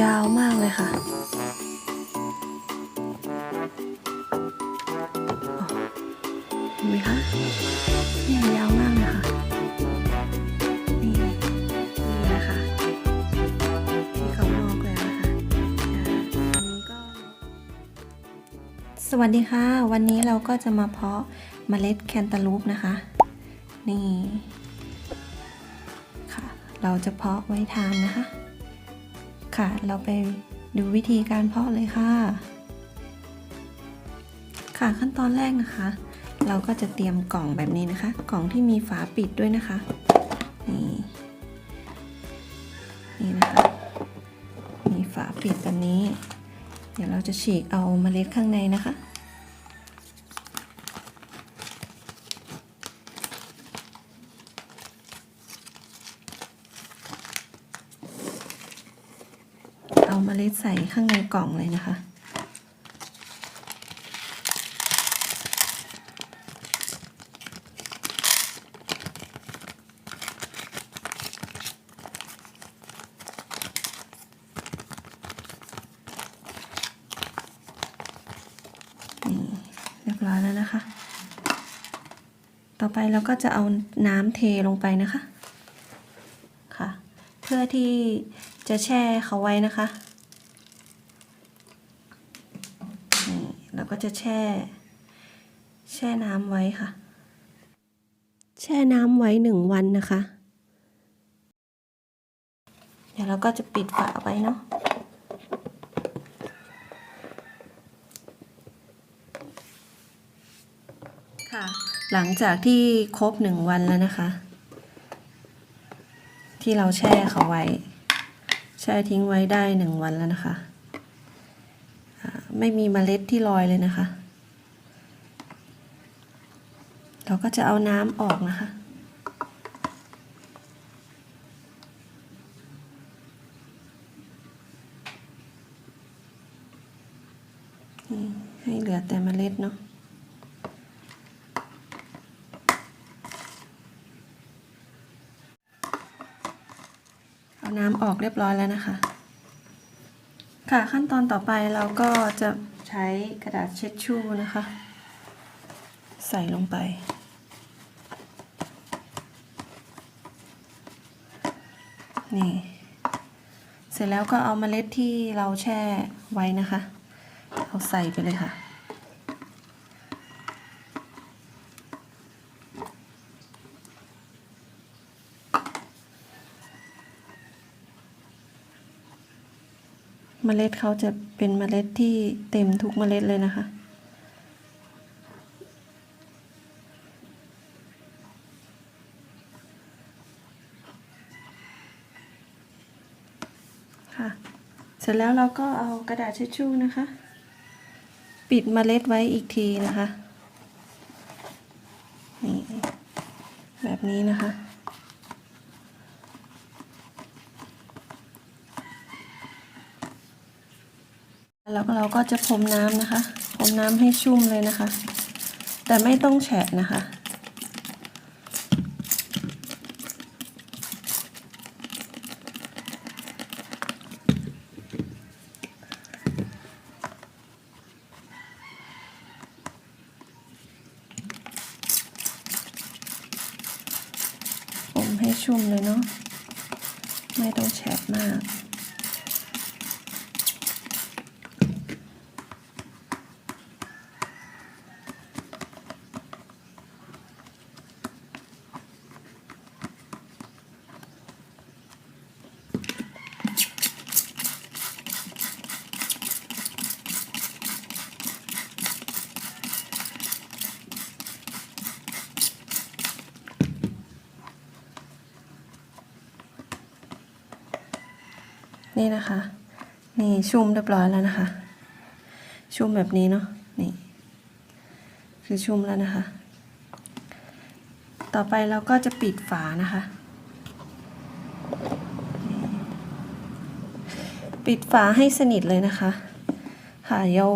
ยาวมากเลยค่ะ เห็นไหมคะเนี่ยยาวมากเลยค่ะ นี่ นี่นะคะที่เขางอกแล้วนะคะอ่าอันนี้ก็ สวัสดีค่ะ วันนี้เราก็จะมาเพาะเมล็ดแคนตาลูปนะคะ นี่ ค่ะ เราจะเพาะไว้ทานนะคะ ค่ะ เราไปดูวิธีการเพาะเลยค่ะ ค่ะขั้นตอนแรกนะคะ เราก็จะเตรียมกล่องแบบนี้นะคะ กล่องที่มีฝาปิดด้วยนะคะ นี่นี่นะคะ มีฝาปิดแบบนี้ เดี๋ยวเราจะฉีกเอาเมล็ดข้างในนะคะ เอาเมล็ดใส่ข้างในกล่องเลยนะคะ นี่เรียบร้อยแล้วนะคะ ต่อไปเราก็จะเอาน้ำเทลงไปนะคะ ค่ะ เพื่อที่จะแช่เขาไว้นะคะ นี่เราก็ จะแช่ แช่น้ำไว้ค่ะ แช่น้ำไว้หนึ่งวันนะคะ เดี๋ยวเราก็จะปิดฝาไว้เนาะค่ะหลังจากที่ครบหนึ่งวันแล้วนะคะ ที่เราแช่เขาไว้ แช่ทิ้งไว้ได้หนึ่งวันแล้วนะคะอ่า ไม่มีเมล็ดที่ลอยเลยนะคะ เราก็จะเอาน้ำออกนะคะ ให้เหลือแต่เมล็ดเนาะเอาน้ำออกเรียบร้อยแล้วนะคะ ค่ะขั้นตอนต่อไปเราก็จะใช้กระดาษเช็ดชู่นะคะ ใส่ลงไป นี่ เสร็จแล้วก็เอาเมล็ดที่เราแช่ไว้นะคะ เอาใส่ไปเลยค่ะ เมล็ดเขาจะเป็นเมล็ดที่เต็มทุกเมล็ดเลยนะคะ ค่ะ เสร็จแล้วเราก็เอากระดาษเช็ดชู่นะคะ ปิดเมล็ดไว้อีกทีนะคะ นี่ แบบนี้นะคะ แล้วเราก็จะพรมน้ำนะคะพรมน้ำให้ชุ่มเลยนะคะ แต่ไม่ต้องแฉะนะคะ พรมให้ชุ่มเลยเนาะไม่ต้องแฉะมาก นี่นะคะ นี่ชุ่มเรียบร้อยแล้วนะคะ ชุ่มแบบนี้เนาะนี่ คือชุ่มแล้วนะคะ ต่อไปเราก็จะปิดฝานะคะ ปิดฝาให้สนิทเลยนะคะค่ะเดี๋ยว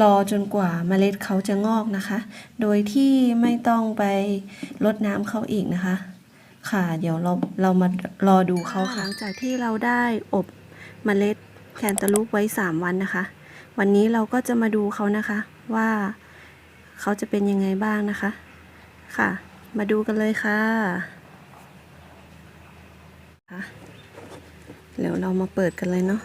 รอจนกว่าเมล็ดเขาจะงอกนะคะ โดยที่ไม่ต้องไปรดน้ำเขาอีกนะคะ ค่ะ เดี๋ยวเราเรามารอดูเขาค่ะหลังจากที่เราได้อบ เมล็ดแคนตาลูปไว้ 3 วันนะคะ วันนี้เราก็จะมาดูเขานะคะว่าเขาจะเป็นยังไงบ้างนะคะ ค่ะ มาดูกันเลยค่ะเดี๋ยวเรามาเปิดกันเลยเนาะ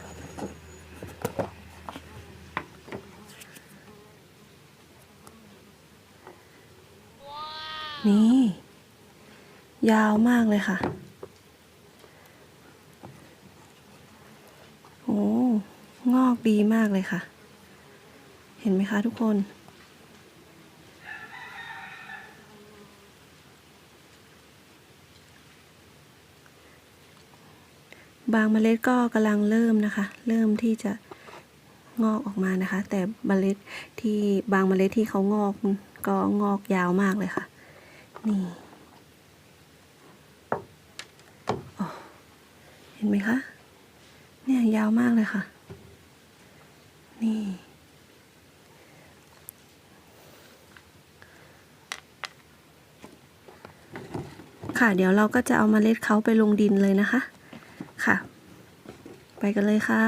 นี่ ยาวมากเลยค่ะ โอ้งอก ดีมากเลยค่ะ เห็นไหมคะทุกคน บางเมล็ดก็กำลังเริ่มนะคะ เริ่มที่จะงอกออกมานะคะ แต่เมล็ดที่บางเมล็ดที่เขางอกก็งอกยาวมากเลยค่ะ นี่เห็นไหมคะ เนี่ยยาวมากเลยค่ะ นี่ ค่ะเดี๋ยวเราก็จะเอามาเมล็ดเขาไปลงดินเลยนะคะ ค่ะ ไปกันเลยค่ะ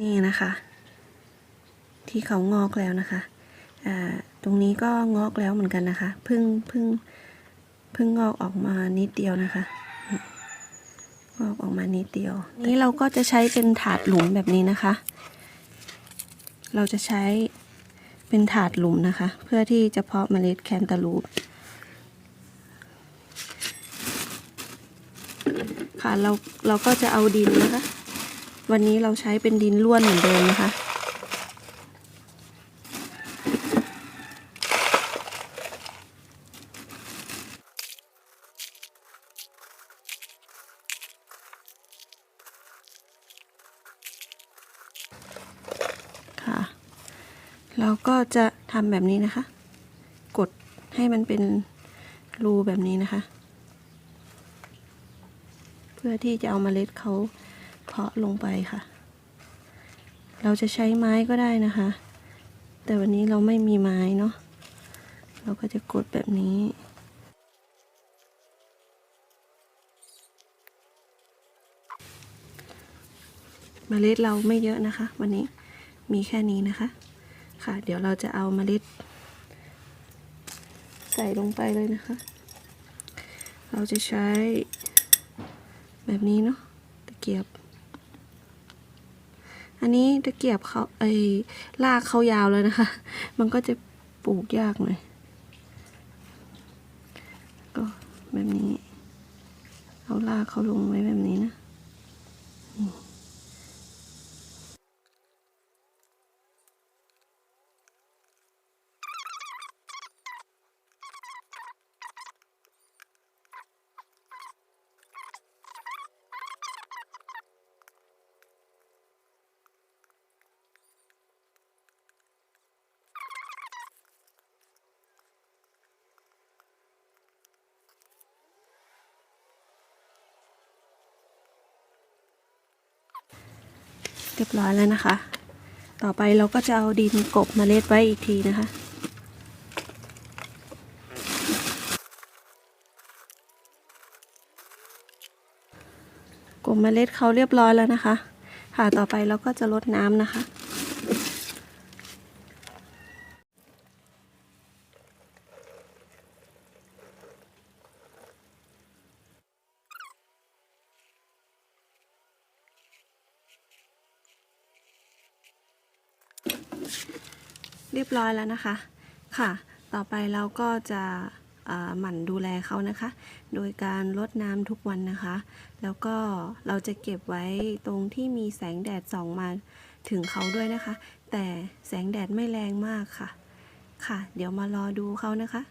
นี่นะคะ ที่เขางอกแล้วนะคะอ่าตรงนี้ก็งอกแล้วเหมือนกันนะคะ เพิ่งเพิ่งเพิ่งงอกออกมานิดเดียวนะคะ งอกออกมานิดเดียว นี้เราก็จะใช้เป็นถาดหลุมแบบนี้นะคะ เราจะใช้เป็นถาดหลุมนะคะ เพื่อที่จะเพาะเมล็ดแคนตาลูปค่ะเราเราก็จะเอาดินนะคะ วันนี้เราใช้เป็นดินล้วนเหมือนเดิมนะคะคะ เราก็จะทำแบบนี้นะคะ กดให้มันเป็นรูแบบนี้นะคะ เพื่อที่จะเอามาเมล็ดเขาเพาะลงไปค่ะ เราจะใช้ไม้ก็ได้นะคะ แต่วันนี้เราไม่มีไม้เนาะเราก็จะกดแบบนี้มเมล็ดเราไม่เยอะนะคะ วันนี้มีแค่นี้นะคะ ค่ะ เดี๋ยวเราจะเอาเมล็ด ใส่ลงไปเลยนะคะ เราจะใช้แบบนี้เนาะตะเกียบ อันนี้ตะเกียบเขาไอ้ลากเขายาวเลยนะคะ มันก็จะปลูกยากหน่อยก็แบบนี้ เอาลากเขาลงไว้แบบนี้นะ เรียบร้อยแล้วนะคะ ต่อไปเราก็จะเอาดินกบเมล็ดไว้อีกทีนะคะกบเมล็ดเขาเรียบร้อยแล้วนะคะ ค่ะต่อไปเราก็จะลดน้ำนะคะ เรียบร้อยแล้วนะคะ ค่ะ ต่อไปเราก็จะหมั่นดูแลเขานะคะ โดยการรดน้ำทุกวันนะคะ แล้วก็เราจะเก็บไว้ตรงที่มีแสงแดดส่องมาถึงเขาด้วยนะคะ แต่แสงแดดไม่แรงมากค่ะ ค่ะ เดี๋ยวมารอดูเขานะคะ